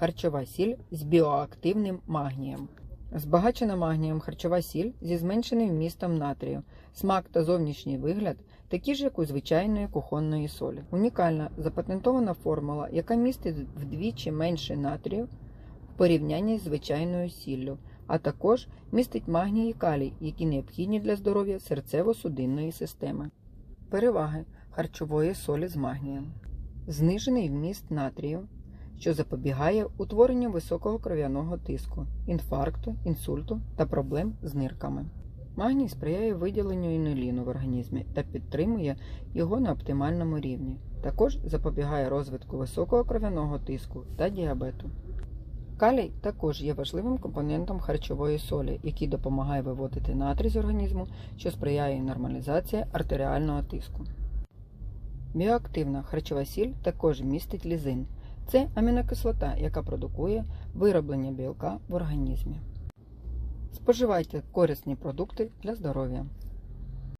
харчова сіль з біоактивним магнієм. Збагачена магнієм харчова сіль зі зменшеним вмістом натрію, смак та зовнішній вигляд такі ж, як у звичайної кухонної солі. Унікальна запатентована формула, яка містить вдвічі менше натрію в порівнянні з звичайною сіллю, а також містить магній і калій, які необхідні для здоров'я серцево-судинної системи. Переваги харчової солі з магнієм. Знижений вміст натрію, що запобігає утворенню високого кров'яного тиску, інфаркту, інсульту та проблем з нирками. Магній сприяє виділенню інуліну в організмі та підтримує його на оптимальному рівні. Також запобігає розвитку високого кров'яного тиску та діабету. Калій також є важливим компонентом харчової солі, який допомагає виводити натрій з організму, що сприяє нормалізації артеріального тиску. Біоактивна харчова сіль також містить лізин. Це амінокислота, яка продукує вироблення білка в організмі. Споживайте корисні продукти для здоров'я.